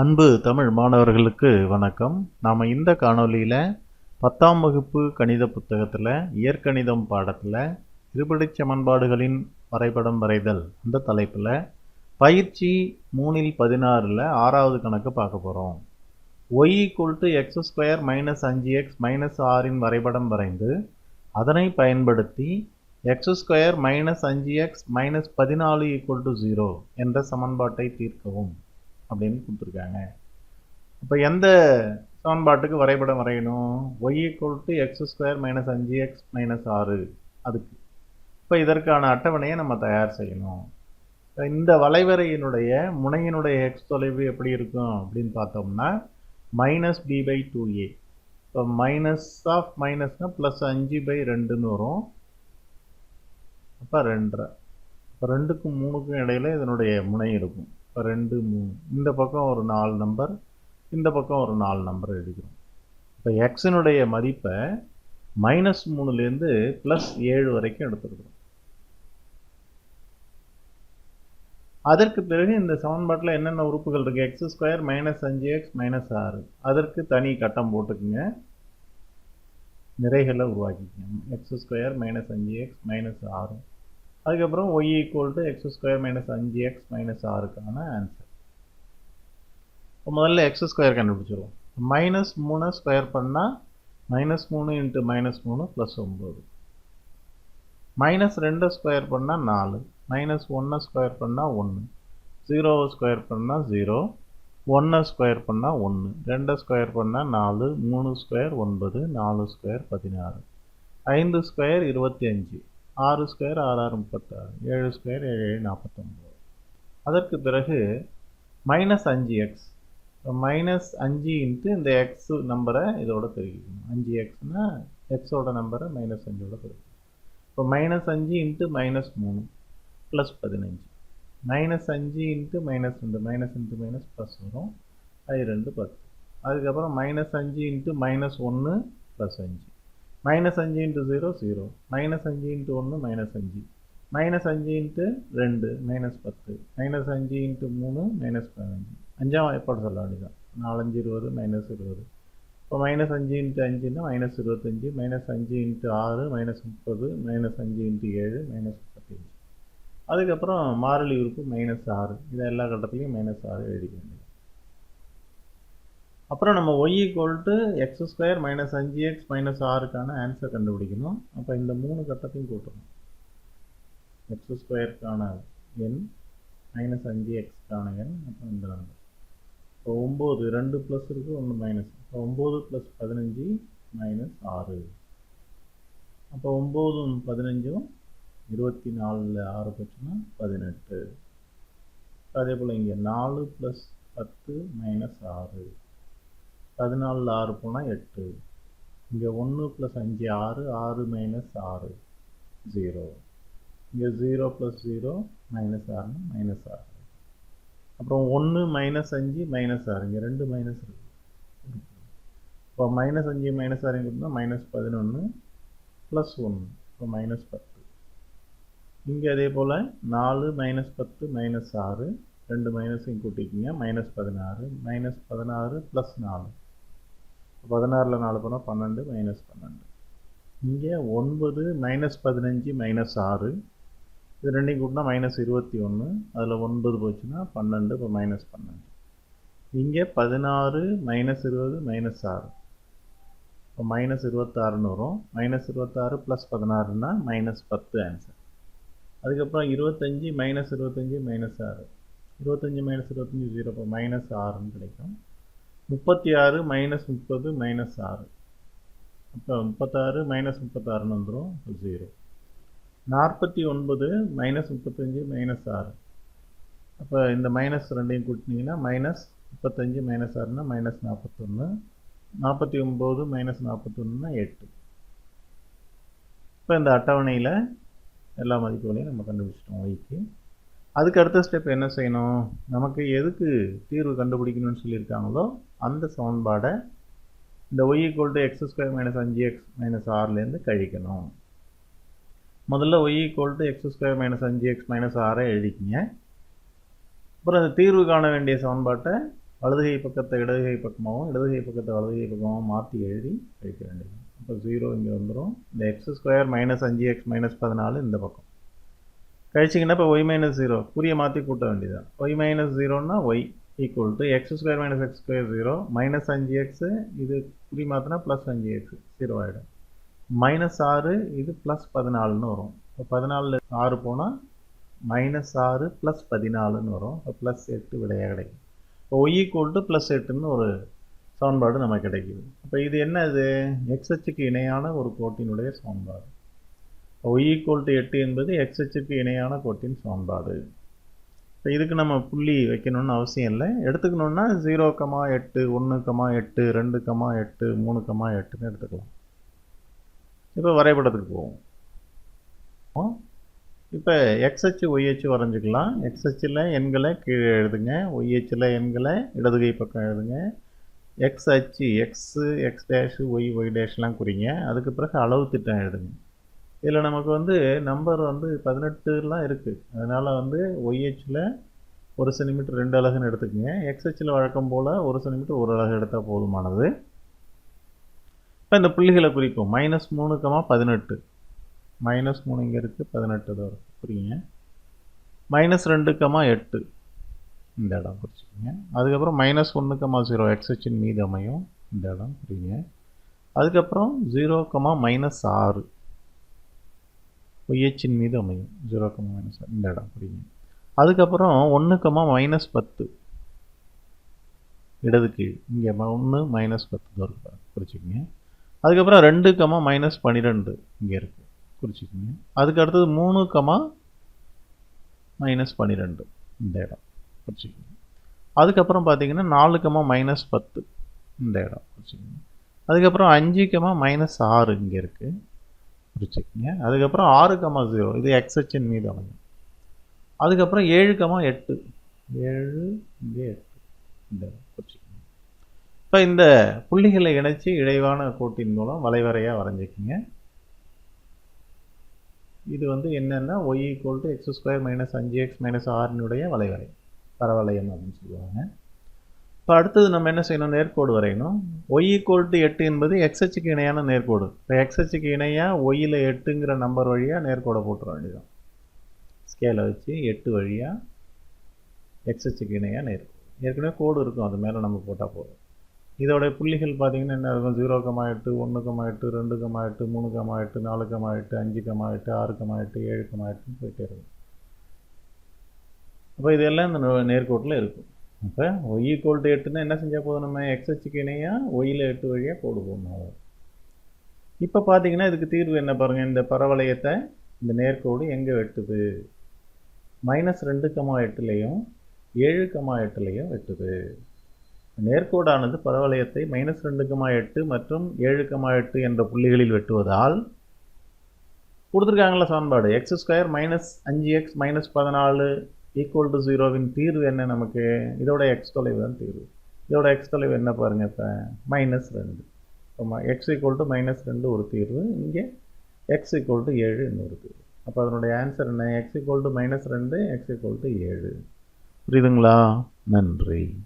அன்பு தமிழ் மாணவர்களுக்கு வணக்கம். நாம் இந்த காணொளியில் பத்தாம் வகுப்பு கணித புத்தகத்தில் இயற்கணிதம் பாடத்தில் இருபடி சமன்பாடுகளின் வரைபடம் வரைதல் அந்த தலைப்பில் பயிற்சி மூணில் பதினாறில் ஆறாவது கணக்கு பார்க்க போகிறோம் y equal to x square minus அஞ்சு எக்ஸ் மைனஸ் ஆறின் வரைபடம் வரைந்து அதனை பயன்படுத்தி எக்ஸ் ஸ்கொயர் மைனஸ் அஞ்சு எக்ஸ் மைனஸ் பதினாலு ஈக்குவல் டு ஜீரோ என்ற சமன்பாட்டை தீர்க்கவும். அப்படின்னு கொடுத்துருக்காங்க. இப்போ எந்த சமன்பாட்டுக்கு வரைபடம் வரையணும்? Y equal to x square minus அஞ்சு எக்ஸ் மைனஸ் ஆறு. அதுக்கு. இப்போ இதற்கான அட்டவணையை நம்ம தயார் செய்யணும். இந்த வளைவரையினுடைய முனையினுடைய எக்ஸ் தொலைவு எப்படி இருக்கும் அப்படின்னு பார்த்தோம்னா minus b by two a இப்போ மைனஸ் ஆஃப் மைனஸ்னால் ப்ளஸ் அஞ்சு பை ரெண்டுன்னு வரும். அப்போ ரெண்டரை. இப்போ ரெண்டுக்கும் மூணுக்கும் இடையில இதனுடைய முனை இருக்கும். ரெண்டு மூணு. இந்த பக்கம் ஒரு நாலு நம்பர் இந்த பக்கம் ஒரு நாலு நம்பர் எடுக்கிறோம் இப்போ எக்ஸினுடைய மதிப்பை மைனஸ் மூணுலேருந்து ப்ளஸ் ஏழு வரைக்கும் எடுத்துருக்குறோம். அதற்கு பிறகு இந்த சமன்பாட்டில் என்னென்ன உறுப்புகள் இருக்குது எக்ஸ் ஸ்கொயர் மைனஸ் அஞ்சு எக்ஸ் மைனஸ் ஆறு. அதற்கு தனி கட்டம் போட்டுக்குங்க. நிறைகளை உருவாக்கிக்கணும் எக்ஸ் ஸ்கொயர் மைனஸ் அஞ்சு எக்ஸ் மைனஸ் ஆறு. அதுக்கப்புறம் y equal to x square minus அஞ்சு எக்ஸ் மைனஸ் ஆறுக்கான ஆன்சர் இப்போ முதல்ல எக்ஸ் ஸ்கொயர் கண்டுபிடிச்சிருவோம். மைனஸ் மூணு ஸ்கொயர் பண்ணால் மைனஸ் மூணு இன்ட்டு மைனஸ் மூணு ப்ளஸ் ஒம்பது மைனஸ் ரெண்டு ஸ்கொயர் பண்ணால் நாலு. மைனஸ் ஒன்றை ஸ்கொயர் பண்ணால் ஒன்று ஜீரோவை ஸ்கொயர் பண்ணால் ஜீரோ ஒன்றை ஸ்கொயர் பண்ணால் ஒன்று ரெண்டை ஸ்கொயர் பண்ணால் நாலு. மூணு ஸ்கொயர் ஒன்பது. நாலு ஸ்கொயர் பதினாறு. ஐந்து ஸ்கொயர் இருபத்தி அஞ்சு. ஆறு ஸ்கொயர் ஆறு ஆறு முப்பத்தாறு. ஏழு ஸ்கொயர் ஏழு ஏழு நாற்பத்தொம்பது அதற்கு பிறகு மைனஸ் அஞ்சு எக்ஸ் மைனஸ் அஞ்சு இன்ட்டு இந்த எக்ஸ் நம்பரை இதோட பெருக்கிக்கணும் அஞ்சு எக்ஸ்னால் எக்ஸோட நம்பரை மைனஸ் அஞ்சோட பெருக்கணும் இப்போ மைனஸ் அஞ்சு இன்ட்டு மைனஸ் மூணு ப்ளஸ் பதினஞ்சு. மைனஸ் அஞ்சு இன்ட்டு மைனஸ் ரெண்டு. மைனஸ் இன்ட்டு மைனஸ் ப்ளஸ் வரும். அது ரெண்டு பத்து. அதுக்கப்புறம் மைனஸ் அஞ்சு இன்ட்டு மைனஸ் ஒன்று ப்ளஸ் அஞ்சு. மைனஸ் அஞ்சு இன்ட்டு ஜீரோ ஜீரோ மைனஸ் அஞ்சு இன்ட்டு ஒன்று மைனஸ் அஞ்சு மைனஸ் அஞ்சு இன்ட்டு ரெண்டு மைனஸ் பத்து. மைனஸ் அஞ்சு இன்ட்டு மூணு மைனஸ் பதினஞ்சு. அஞ்சாம் வாய்ப்பாடு சொல்ல வேண்டியதான் நாலஞ்சு இருபது மைனஸ் இருபது. இப்போ மைனஸ் அஞ்சு இன்ட்டு அஞ்சுன்னா மைனஸ் இருபத்தஞ்சு மைனஸ் அஞ்சு இன்ட்டு ஆறு மைனஸ் முப்பது மைனஸ் அஞ்சு இன்ட்டு ஏழு மைனஸ் முப்பத்தஞ்சு. அதுக்கப்புறம் மாறிலி உறுப்பு மைனஸ் ஆறு. இதை எல்லா கட்டத்துலையும் மைனஸ் ஆறு எழுதிக்கணும் அப்புறம் நம்ம y equal to x square minus அஞ்சு எக்ஸ் மைனஸ் ஆறுக்கான ஆன்சர் கண்டுபிடிக்கணும். அப்போ இந்த மூணு கட்டத்தையும் கூட்டணும். எக்ஸ் ஸ்கொயருக்கான எண் மைனஸ் அஞ்சு எக்ஸ்க்கான எண் அப்புறம் இந்த நம்பர் இப்போ ஒம்பது ரெண்டு ப்ளஸ் இருக்குது ஒன்று மைனஸ் இப்போ ஒம்பது ப்ளஸ் பதினஞ்சு மைனஸ் ஆறு. அப்போ ஒம்போதும் பதினஞ்சும் இருபத்தி நாலில் ஆறு போச்சுன்னா பதினெட்டு. அதே போல் இங்கே நாலு ப்ளஸ் பத்து மைனஸ் ஆறு. பதினாலில் ஆறு போனால் எட்டு. இங்கே ஒன்று ப்ளஸ் அஞ்சு ஆறு ஆறு மைனஸ் ஆறு ஜீரோ இங்கே ஜீரோ ப்ளஸ் ஜீரோ மைனஸ் ஆறுனா மைனஸ் ஆறு. அப்புறம் ஒன்று மைனஸ் அஞ்சு மைனஸ் ஆறு. இங்கே ரெண்டு மைனஸ் இருக்குது இப்போ மைனஸ் அஞ்சு மைனஸ் ஆறு கொடுத்தா மைனஸ் பதினொன்று ப்ளஸ் ஒன்று இப்போ மைனஸ் பத்து. இங்கே அதே போல் நாலு மைனஸ் பத்து மைனஸ் ஆறு. ரெண்டு மைனஸையும் கூட்டிக்கிங்க. மைனஸ் பதினாறு மைனஸ் பதினாறு ப்ளஸ் நாலு. பதினாறில் நாலு போனால் பன்னெண்டு மைனஸ் பன்னெண்டு. இங்கே ஒன்பது மைனஸ் பதினஞ்சு மைனஸ் ஆறு. இது ரெண்டையும் கூட்டினா மைனஸ் இருபத்தி ஒன்று அதில் ஒன்பது போச்சுன்னா பன்னெண்டு இப்போ மைனஸ் பன்னெண்டு. இங்கே பதினாறு மைனஸ் இருபது மைனஸ் ஆறு. இப்போ மைனஸ் இருபத்தாறுன்னு வரும். மைனஸ் இருபத்தாறு ப்ளஸ் பதினாறுனா மைனஸ் பத்து ஆன்சர் அதுக்கப்புறம் இருபத்தஞ்சி மைனஸ் இருபத்தஞ்சி மைனஸ் ஆறு. இருபத்தஞ்சி மைனஸ் இருபத்தஞ்சி ஜீரோ இப்போ மைனஸ் ஆறுன்னு கிடைக்கும். முப்பத்தி ஆறு மைனஸ் முப்பது மைனஸ் ஆறு. அப்போ முப்பத்தாறு மைனஸ் முப்பத்தாறுன்னு வந்துடும் ஜீரோ நாற்பத்தி ஒன்பது மைனஸ் முப்பத்தஞ்சு மைனஸ் ஆறு. அப்போ இந்த மைனஸ் ரெண்டையும் கூட்டினீங்கன்னா மைனஸ் முப்பத்தஞ்சு மைனஸ் ஆறுனா மைனஸ் நாற்பத்தொன்று நாற்பத்தி ஒம்பது மைனஸ் நாற்பத்தொன்றுனா எட்டு. இப்போ இந்த அட்டவணையில் எல்லா மதிப்புகளையும் நம்ம கண்டுபிடிச்சிட்டோம் ஒய்க்கு அதுக்கு அடுத்த ஸ்டெப் என்ன செய்யணும்? நமக்கு எதுக்கு தீர்வு கண்டுபிடிக்கணும்னு சொல்லியிருக்காங்களோ அந்த சமன்பாடை இந்த y equal to x square minus அஞ்சு எக்ஸ் மைனஸ் ஆறுலேருந்து கழிக்கணும். முதல்ல y equal to x square minus அஞ்சு எக்ஸ் மைனஸ் ஆறை எழுதிக்கிங்க. அப்புறம் அந்த தீர்வு காண வேண்டிய சமன்பாட்டை வலதுகை பக்கத்தை இடதுகை பக்கமாகவும் இடதுகை பக்கத்தை வலதுகை பக்கமாகவும் மாற்றி எழுதி கழிக்க வேண்டியது. இப்போ ஜீரோ இங்கே வந்துடும் இந்த எக்ஸ் ஸ்கொயர் மைனஸ் அஞ்சு எக்ஸ் மைனஸ் பதினாலு இந்த பக்கம். கழிச்சிங்கன்னா இப்போ ஒய் மைனஸ் ஜீரோ குறியை மாற்றி கூட்ட வேண்டியதான் Y minus ஜீரோன்னா y equal to x square minus x square zero minus அஞ்சு எக்ஸு இது குறி மாற்றினா ப்ளஸ் அஞ்சு எக்ஸ் ஜீரோ ஆகிடும் மைனஸ் ஆறு இது ப்ளஸ் பதினாலுன்னு வரும். இப்போ பதினாலில் ஆறு போனால் மைனஸ் ஆறு ப்ளஸ் பதினாலுன்னு வரும். இப்போ ப்ளஸ் எட்டு விடையாக கிடைக்கும். இப்போ ஒய் ஈக்குவல் டு ப்ளஸ் எட்டுன்னு ஒரு சமன்பாடு நமக்கு கிடைக்குது. இப்போ இது என்ன இது? எக்ஸ்ஹெச்சுக்கு இணையான ஒரு கோட்டினுடைய சமன்பாடு. ஒய் ஈக்குவல் டு எட்டு என்பது எக்ஸ்ஹெச்சுக்கு இணையான கோட்டின் சமன்பாடு. இப்போ இதுக்கு நம்ம புள்ளி வைக்கணும்னு அவசியம் இல்லை. எடுத்துக்கணுன்னா ஜீரோ கமா எட்டு ஒன்று கமா எட்டு ரெண்டு கமா எட்டு மூணு கமா எட்டுன்னு எடுத்துக்கலாம். இப்போ வரைபடத்துக்கு போவோம். இப்போ எக்ஸ்ஹெச் ஒய்ஹெச் வரைஞ்சிக்கலாம். எக்ஸ்ஹெச்சில் எண்களை கீழே எழுதுங்க. ஒய்ஹெச்சில் எண்களை இடதுகை பக்கம் எழுதுங்க. எக்ஸ் அச்சு x x dash y y டேஷ்லாம் குறிங்க. அதுக்கு பிறகு அளவு திட்டம் எழுதுங்க. இதில் நமக்கு வந்து நம்பர் வந்து பதினெட்டுலாம் இருக்குது அதனால் வந்து ஒய்ஹெச்சில் ஒரு சென்டிமீட்டர் ரெண்டு அலகுன்னு எடுத்துக்கோங்க. எக்ஸ்ஹெச்சில் வழக்கம் போல் ஒரு சென்டிமீட்டர் ஒரு அலகு எடுத்தால் போதுமானது. இப்போ இந்த புள்ளிகளை குறிப்போம். மைனஸ் மூணுக்கமா பதினெட்டு. மைனஸ் மூணு இங்கே இருக்குது பதினெட்டு தான் இருக்குது புரியுங்க? மைனஸ் ரெண்டுக்கமா எட்டு. இந்த இடம் குறிச்சிக்கோங்க அதுக்கப்புறம் மைனஸ் ஒன்றுக்கமா ஜீரோ எக்ஸ்ஹெச்சின் மீது அமையும் இந்த இடம் புரியுங்க. அதுக்கப்புறம் ஜீரோக்கமா மைனஸ் ஆறு. ஒய்ஹெச்சின் மீது அமையும். ஜீரோ கம்மா மைனஸ் இந்த இடம். புரியுங்க அதுக்கப்புறம் ஒன்று கமா மைனஸ் பத்து. இடது கீழ். இங்கே ஒன்று மைனஸ் பத்து தான் இருக்கு குறிச்சிக்கோங்க அதுக்கப்புறம் ரெண்டு கமா மைனஸ் பன்னிரெண்டு இங்கே இருக்குது குறிச்சிக்கோங்க அதுக்கு அடுத்தது மூணு கமா மைனஸ் பன்னிரெண்டு இந்த இடம். குறிச்சிக்கோங்க அதுக்கப்புறம் பார்த்தீங்கன்னா நாலு கமா மைனஸ் பத்து. இந்த இடம். குறிச்சிக்கோங்க அதுக்கப்புறம் அஞ்சு கமா மைனஸ் ஆறு இங்கே இருக்குது குறிச்சிக்கோங்க அதுக்கப்புறம் ஆறு கமா ஜீரோ இது எக்ஸ்ஹெச்சின் மீது அமையும். அதுக்கப்புறம் ஏழு கமா எட்டு. ஏழு இங்கே எட்டு. இந்த இடம் இப்போ இந்த புள்ளிகளை இணைச்சி இழைவான கோட்டின் மூலம் வளைவரையாக வரைஞ்சிக்கோங்க. இது வந்து என்னென்னா y equal to x square minus அஞ்சு எக்ஸ் மைனஸ் ஆறினுடைய வளைவரை. பரவளையம் அப்படின்னு சொல்லுவாங்க. இப்போ அடுத்தது நம்ம என்ன செய்யணும்? நேர்கோடு வரையணும். ஒய் ஈக்குவல் டு எட்டு என்பது எக்ஸ்ஹெச்சுக்கு இணையான நேர்கோடு. இப்போ எக்ஸ்ஹெச்சுக்கு இணையாக ஒய்யில் எட்டுங்கிற நம்பர் வழியாக நேர்கோடை போட்டுற வேண்டியதான் ஸ்கேலை வச்சு எட்டு வழியாக எக்ஸ்ஹெச்சுக்கு இணையாக நேர்கோடு. ஏற்கனவே கோடு இருக்கும். அது மேலே நம்ம போட்டால் போதும். இதோடைய புள்ளிகள் பார்த்திங்கன்னா என்ன இருக்கும்? ஜீரோ கமா எட்டு ஒன்று கமா எட்டு ரெண்டு கமா எட்டு மூணு கமா எட்டு நாலு கமா எட்டு அஞ்சு கமா எட்டு ஆறு கமா எட்டு ஏழு கமா எட்டுன்னு போயிட்டே இருக்கும். அப்போ இதெல்லாம் இந்த நேர்கோட்டில் இருக்கும். இப்போ ஒய் ஈக்குவல் டு எட்டுன்னா என்ன செஞ்சால் போதும் நம்ம? எக்ஸ்ஹெச்சுக்கு இணையாக ஒயில் எட்டு வழியாக கோடு போடணும் இப்போ பார்த்தீங்கன்னா இதுக்கு தீர்வு என்ன பாருங்கள் இந்த பரவளையத்தை இந்த நேர்கோடு எங்கே வெட்டுது? மைனஸ் ரெண்டு கமா எட்டுலேயும் ஏழு கமா எட்டுலேயும் வெட்டுது. நேர்கோடானது பரவளையத்தை மைனஸ் ரெண்டு கமா எட்டு மற்றும் ஏழு கமா எட்டு என்ற புள்ளிகளில் வெட்டுவதால் கொடுத்துருக்காங்களா சமன்பாடு. எக்ஸ் ஸ்கொயர் மைனஸ் அஞ்சு எக்ஸ் மைனஸ் பதினாலு ஈக்குவல் டு ஜீரோவின் தீர்வு என்ன நமக்கு? இதோட எக்ஸ் தொலைவு தான் தீர்வு. இதோட எக்ஸ் தொலைவு என்ன பாருங்கள் இப்போ? மைனஸ் ரெண்டு. இப்போ எக்ஸ் ஈக்குவல் டு மைனஸ் ரெண்டு ஒரு தீர்வு. இங்கே எக்ஸ் ஈக்குவல் டு ஏழு இன்னொரு தீர்வு. அப்போ அதனுடைய ஆன்சர் என்ன? எக்ஸ் ஈக்குவல் டு மைனஸ் ரெண்டு எக்ஸ் ஈக்குவல் டு ஏழு. புரியுதுங்களா? நன்றி.